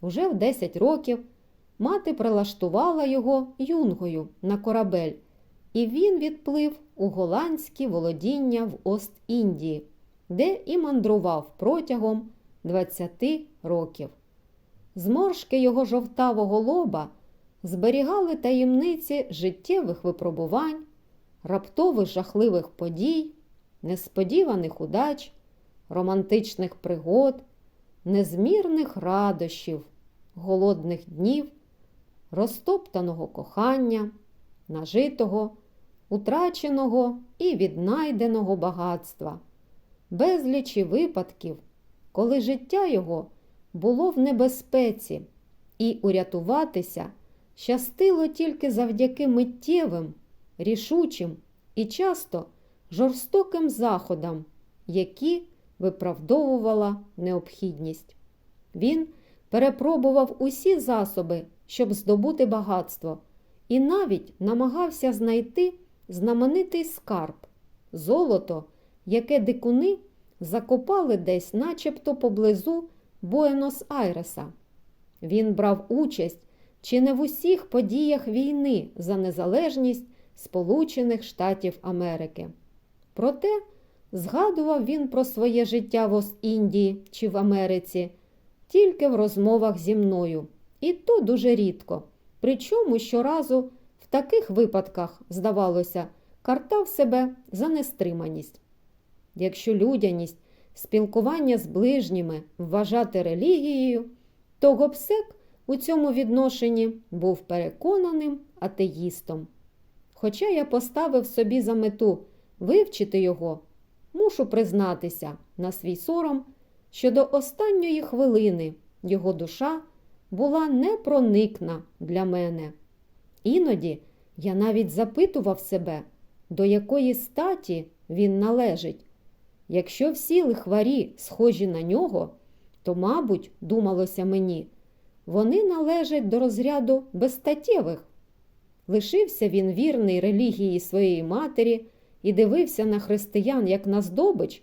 Уже в 10 років мати прилаштувала його юнгою на корабель, і він відплив у голландські володіння в Ост-Індії, де і мандрував протягом 20 років. Зморшки його жовтавого лоба зберігали таємниці життєвих випробувань, раптових жахливих подій, несподіваних удач, романтичних пригод, незмірних радощів, голодних днів, розтоптаного кохання, нажитого, утраченого і віднайденого багатства, безлічі випадків, коли життя його було в небезпеці, і урятуватися щастило тільки завдяки миттєвим, рішучим і часто жорстоким заходам, які виправдовувала необхідність. Він перепробував усі засоби, щоб здобути багатство, і навіть намагався знайти знаменитий скарб золото, яке дикуни закопали десь, начебто поблизу Буенос-Айреса. Він брав участь чи не в усіх подіях війни за незалежність Сполучених Штатів Америки. Проте згадував він про своє життя в Ост-Індії чи в Америці тільки в розмовах зі мною, і то дуже рідко. Причому щоразу в таких випадках, здавалося, картав себе за нестриманість. Якщо людяність, спілкування з ближніми вважати релігією, то Гобсек у цьому відношенні був переконаним атеїстом. Хоча я поставив собі за мету вивчити його, мушу признатися на свій сором, що до останньої хвилини його душа була непроникна для мене. Іноді я навіть запитував себе, до якої статі він належить. Якщо всі лихварі схожі на нього, то, мабуть, думалося мені, вони належать до розряду безстаттєвих. Лишився він вірний релігії своєї матері і дивився на християн як на здобич,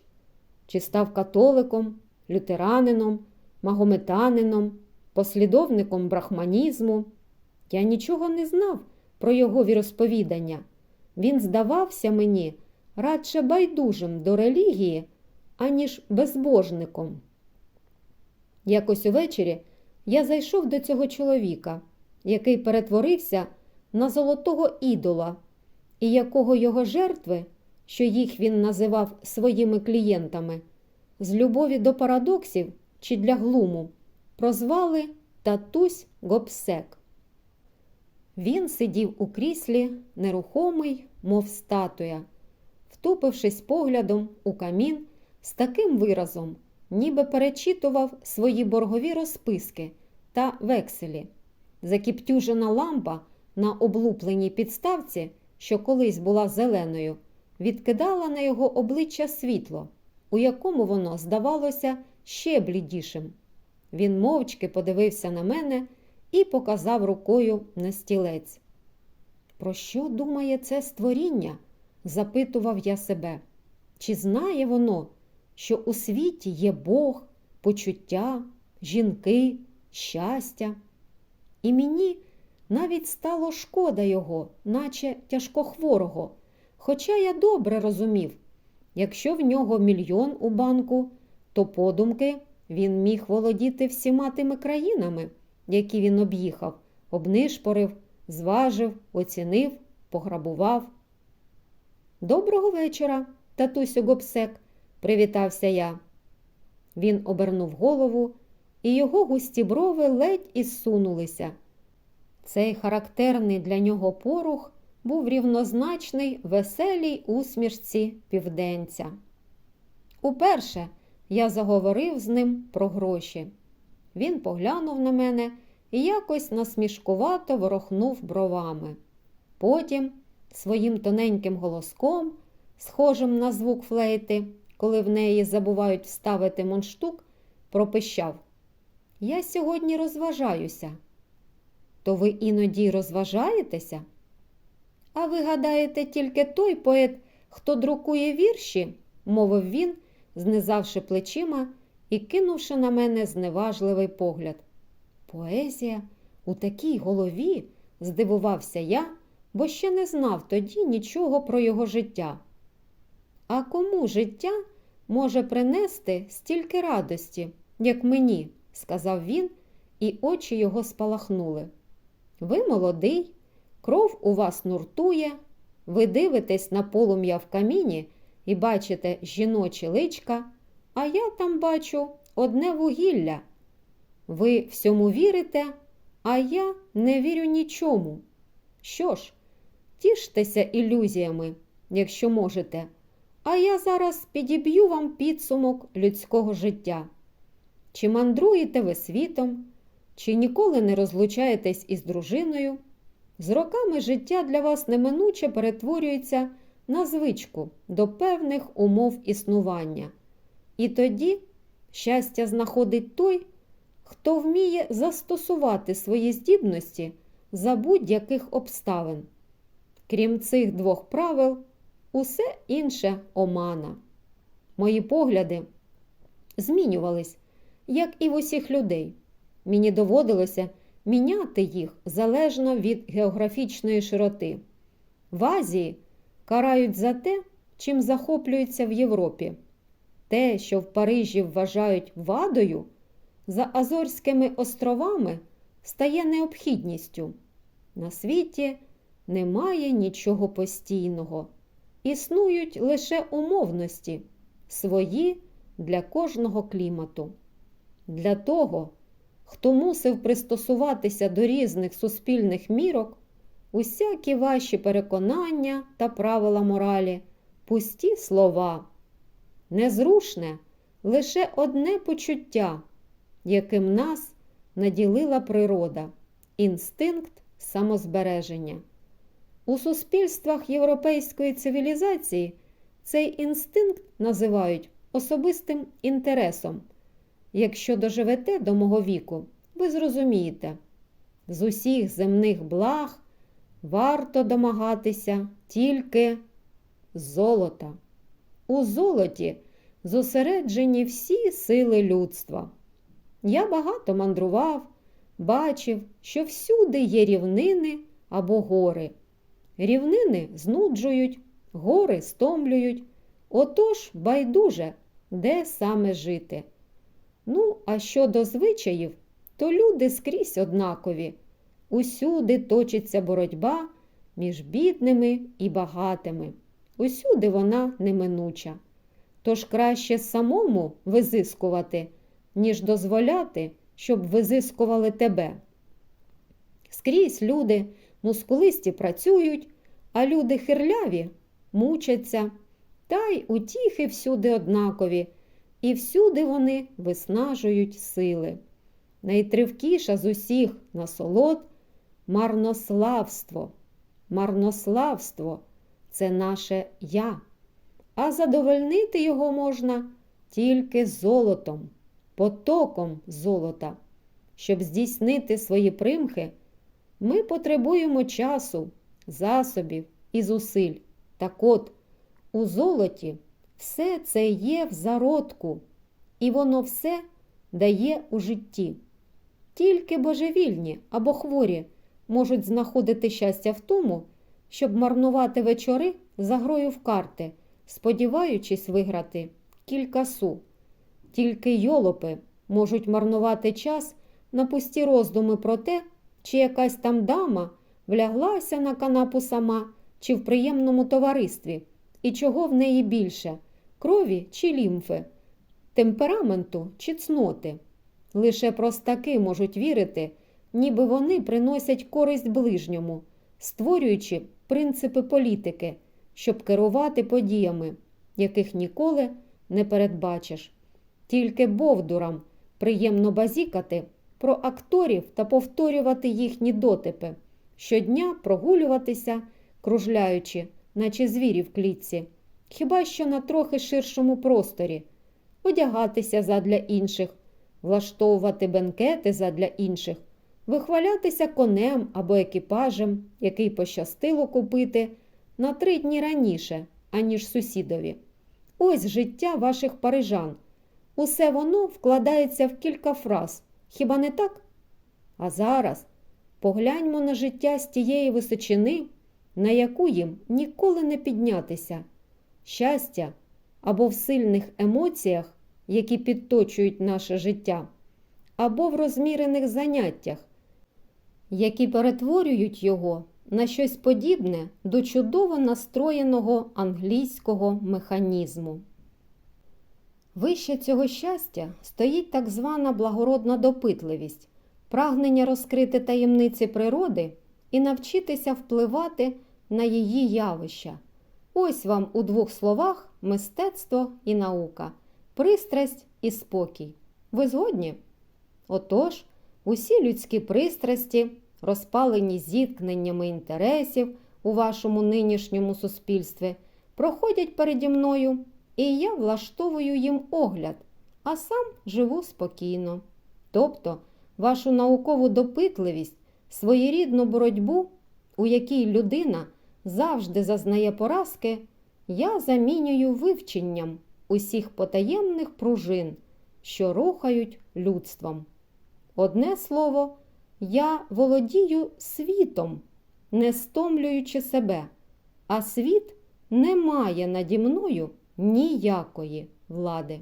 чи став католиком, лютеранином, магометанином, послідовником брахманізму. Я нічого не знав про його віросповідання. Він здавався мені радше байдужим до релігії, аніж безбожником. Якось увечері я зайшов до цього чоловіка, який перетворився на золотого ідола, і якого його жертви, що їх він називав своїми клієнтами, з любові до парадоксів чи для глуму, прозвали Татусь Гобсек. Він сидів у кріслі, нерухомий, мов статуя, втупившись поглядом у камін з таким виразом, ніби перечитував свої боргові розписки та векселі. Закіптюжена лампа на облупленій підставці, що колись була зеленою, відкидала на його обличчя світло, у якому воно здавалося ще блідішим. Він мовчки подивився на мене і показав рукою на стілець. Про що думає це створіння? запитував я себе. Чи знає воно, що у світі є Бог, почуття, жінки, щастя? І мені навіть стало шкода його, наче тяжкохворого. Хоча я добре розумів, якщо в нього мільйон у банку, то подумки він міг володіти всіма тими країнами, які він об'їхав, обнишпорив, зважив, оцінив, пограбував. Доброго вечора, татусю Гобсек, привітався я. Він обернув голову, і його густі брови ледь ізсунулися. Цей характерний для нього порух був рівнозначний веселій усмішці південця. Уперше я заговорив з ним про гроші. Він поглянув на мене і якось насмішкувато ворохнув бровами. Потім своїм тоненьким голоском, схожим на звук флейти, коли в неї забувають вставити мундштук, пропищав. Я сьогодні розважаюся. То ви іноді розважаєтеся? А ви гадаєте, тільки той поет, хто друкує вірші, мовив він, знизавши плечима і кинувши на мене зневажливий погляд. Поезія у такій голові, здивувався я, бо ще не знав тоді нічого про його життя. А кому життя може принести стільки радості, як мені, сказав він, і очі його спалахнули. Ви молодий, кров у вас нуртує, ви дивитесь на полум'я в каміні і бачите жіночі личка, а я там бачу одне вугілля. Ви всьому вірите, а я не вірю нічому. Що ж, тіштеся ілюзіями, якщо можете, а я зараз підіб'ю вам підсумок людського життя. Чи мандруєте ви світом, чи ніколи не розлучаєтесь із дружиною? З роками життя для вас неминуче перетворюється на звичку до певних умов існування. І тоді щастя знаходить той, хто вміє застосувати свої здібності за будь-яких обставин. Крім цих двох правил, усе інше омана. Мої погляди змінювались, як і в усіх людей. Мені доводилося міняти їх залежно від географічної широти. В Азії карають за те, чим захоплюються в Європі. Те, що в Парижі вважають вадою, за Азорськими островами стає необхідністю. На світі немає нічого постійного, існують лише умовності, свої для кожного клімату. Для того, хто мусив пристосуватися до різних суспільних мірок, усякі ваші переконання та правила моралі, пусті слова, незрушне лише одне почуття, яким нас наділила природа, інстинкт самозбереження. У суспільствах європейської цивілізації цей інстинкт називають особистим інтересом. Якщо доживете до мого віку, ви зрозумієте, з усіх земних благ варто домагатися тільки золота. У золоті зосереджені всі сили людства. Я багато мандрував, бачив, що всюди є рівнини або гори. Рівнини знуджують, гори стомлюють. Отож, байдуже, де саме жити. Ну, а щодо звичаїв, то люди скрізь однакові. Усюди точиться боротьба між бідними і багатими. Усюди вона неминуча. Тож краще самому визискувати, ніж дозволяти, щоб визискували тебе. Скрізь люди мускулисті працюють, а люди хирляві мучаться, та й утіхи всюди однакові, і всюди вони виснажують сили. Найтривкіша з усіх насолод марнославство. Марнославство це наше я, а задовольнити його можна тільки золотом, потоком золота. Щоб здійснити свої примхи, ми потребуємо часу, засобів і зусиль. Так от, у золоті все це є в зародку, і воно все дає у житті. Тільки божевільні або хворі можуть знаходити щастя в тому, щоб марнувати вечори за грою в карти, сподіваючись виграти кілька су. Тільки йолопи можуть марнувати час на пусті роздуми про те, чи якась там дама вляглася на канапу сама, чи в приємному товаристві, і чого в неї більше крові чи лімфи, темпераменту чи цноти. Лише простаки можуть вірити, ніби вони приносять користь ближньому, створюючи принципи політики, щоб керувати подіями, яких ніколи не передбачиш. Тільки бовдурам приємно базікати про акторів та повторювати їхні дотипи, щодня прогулюватися, кружляючи, наче звірі в клітці, хіба що на трохи ширшому просторі, одягатися задля інших, влаштовувати бенкети задля інших, вихвалятися конем або екіпажем, який пощастило купити на три дні раніше, аніж сусідові. Ось життя ваших парижан. Усе воно вкладається в кілька фраз. Хіба не так? А зараз погляньмо на життя з тієї височини, на яку їм ніколи не піднятися. Щастя або в сильних емоціях, які підточують наше життя, або в розмірених заняттях, які перетворюють його на щось подібне до чудово настроєного англійського механізму. Вище цього щастя стоїть так звана благородна допитливість, прагнення розкрити таємниці природи і навчитися впливати на її явища. Ось вам у двох словах мистецтво і наука, пристрасть і спокій. Ви згодні? Отож, усі людські пристрасті, розпалені зіткненнями інтересів у вашому нинішньому суспільстві, проходять переді мною, і я влаштовую їм огляд, а сам живу спокійно. Тобто, вашу наукову допитливість, своєрідну боротьбу, у якій людина завжди зазнає поразки, я замінюю вивченням усіх потаємних пружин, що рухають людством. Одне слово, я володію світом, не стомлюючи себе, а світ не має наді мною ніякої влади.